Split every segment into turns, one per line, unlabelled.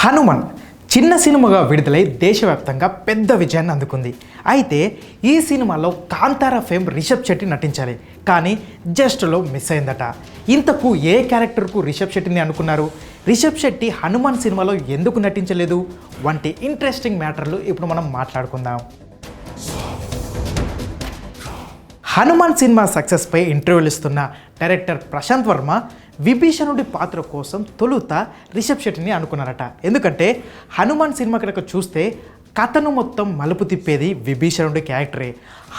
హనుమాన్ చిన్న సినిమాగా విడుదలై దేశవ్యాప్తంగా పెద్ద విజయాన్ని అందుకుంది. అయితే ఈ సినిమాలో కాంతారా ఫేమ్ రిషబ్ శెట్టి నటించాలి. కానీ జస్ట్లో మిస్ అయిందట. ఇంతకు ఏ క్యారెక్టర్కు రిషబ్ శెట్టిని అనుకున్నారు? రిషబ్ శెట్టి హనుమాన్ సినిమాలో ఎందుకు నటించలేదు? వంటి ఇంట్రెస్టింగ్ మ్యాటర్లు ఇప్పుడు మనం మాట్లాడుకుందాం. హనుమాన్ సినిమా సక్సెస్పై ఇంటర్వ్యూలు ఇస్తున్న డైరెక్టర్ ప్రశాంత్ వర్మ విభీషణుడి పాత్ర కోసం తొలుత రిషబ్ శెట్టిని అనుకున్నారట. ఎందుకంటే హనుమాన్ సినిమా కనుక చూస్తే కథను మొత్తం మలుపు తిప్పేది విభీషణుడి క్యారెక్టరే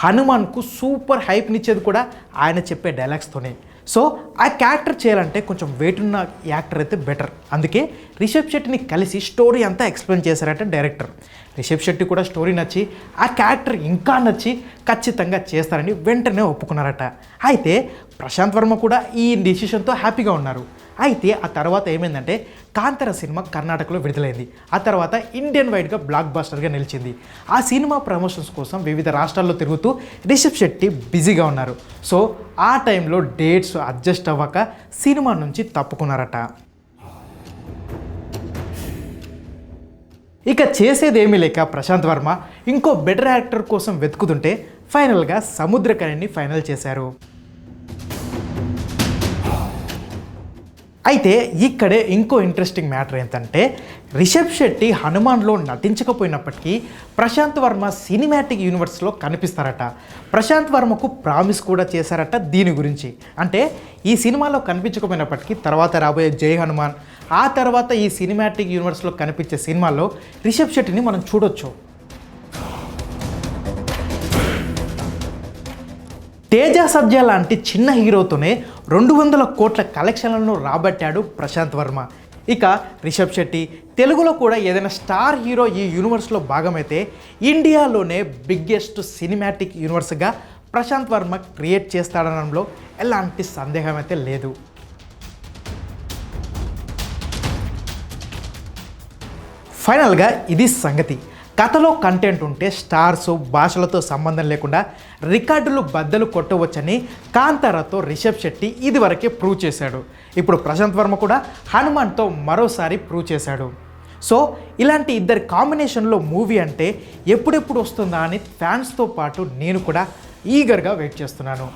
హనుమాన్కు సూపర్ హైప్నిచ్చేది కూడా ఆయన చెప్పే డైలాగ్స్తోనే సో ఆ క్యారెక్టర్ చేయాలంటే కొంచెం వెయిట్ ఉన్న యాక్టర్ అయితే బెటర్ అందుకే రిషబ్ శెట్టిని కలిసి స్టోరీ అంతా ఎక్స్ప్లెయిన్ చేశారట డైరెక్టర్ రిషబ్ శెట్టి కూడా స్టోరీ నచ్చి ఆ క్యారెక్టర్ ఇంకా నచ్చి ఖచ్చితంగా చేస్తారని వెంటనే ఒప్పుకున్నారట. అయితే ప్రశాంత్ వర్మ కూడా ఈ డిసిషన్తో హ్యాపీగా ఉన్నారు. అయితే ఆ తర్వాత ఏమైందంటే కాంతర సినిమా కర్ణాటకలో విడుదలైంది. ఆ తర్వాత ఇండియన్ వైడ్గా బ్లాక్ బాస్టర్గా నిలిచింది. ఆ సినిమా ప్రమోషన్స్ కోసం వివిధ రాష్ట్రాల్లో తిరుగుతూ రిషబ్ శెట్టి బిజీగా ఉన్నారు. సో ఆ టైంలో డేట్స్ అడ్జస్ట్ అవ్వక సినిమా నుంచి తప్పుకున్నారట. ఇక చేసేదేమీ లేక ప్రశాంత్ వర్మ ఇంకో బెటర్ యాక్టర్ కోసం వెతుకుతుంటే ఫైనల్గా సముద్రకరణ్ని ఫైనల్ చేశారు. అయితే ఇక్కడే ఇంకో ఇంట్రెస్టింగ్ మ్యాటర్ ఏంటంటే రిషబ్ శెట్టి హనుమాన్లో నటించకపోయినప్పటికీ ప్రశాంత్ వర్మ సినిమాటిక్ యూనివర్స్లో కనిపిస్తారట. ప్రశాంత్ వర్మకు ప్రామిస్ కూడా చేశారట దీని గురించి. అంటే ఈ సినిమాలో కనిపించకపోయినప్పటికీ తర్వాత రాబోయే జై హనుమాన్ ఆ తర్వాత ఈ సినిమాటిక్ యూనివర్స్లో కనిపించే సినిమాల్లో రిషబ్ శెట్టిని మనం చూడొచ్చు. తేజ సబ్జా లాంటి చిన్న హీరోతోనే రెండు వందల కోట్ల కలెక్షన్లను రాబట్టాడు ప్రశాంత్ వర్మ. ఇక రిషబ్ శెట్టి తెలుగులో కూడా ఏదైనా స్టార్ హీరో ఈ యూనివర్స్లో భాగమైతే ఇండియాలోనే బిగ్గెస్ట్ సినిమాటిక్ యూనివర్స్గా ప్రశాంత్ వర్మ క్రియేట్ చేస్తాడనడంలో ఎలాంటి సందేహం అయితే లేదు. ఫైనల్గా ఇది సంగతి. కథలో కంటెంట్ ఉంటే స్టార్స్ భాషలతో సంబంధం లేకుండా రికార్డులు బద్దలు కొట్టవచ్చని కాంతారాతో రిషబ్ శెట్టి ఇదివరకే ప్రూవ్ చేశాడు. ఇప్పుడు ప్రశాంత్ వర్మ కూడా హనుమాన్తో మరోసారి ప్రూవ్ చేశాడు. సో ఇలాంటి ఇద్దరి కాంబినేషన్లో మూవీ అంటే ఎప్పుడెప్పుడు వస్తుందా అని ఫ్యాన్స్తో పాటు నేను కూడా ఈగర్గా వెయిట్ చేస్తున్నాను.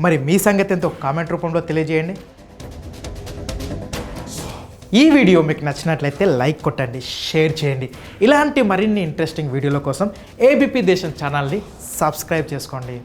మరి మీ సంగతి ఎంతో కామెంట్ రూపంలో తెలియజేయండి. ఈ వీడియో మీకు నచ్చినట్లయితే లైక్ కొట్టండి షేర్ చేయండి. ఇలాంటి మరిన్ని ఇంట్రెస్టింగ్ వీడియోల కోసం ఏబిపి దేశం ఛానల్ని సబ్స్క్రైబ్ చేసుకోండి.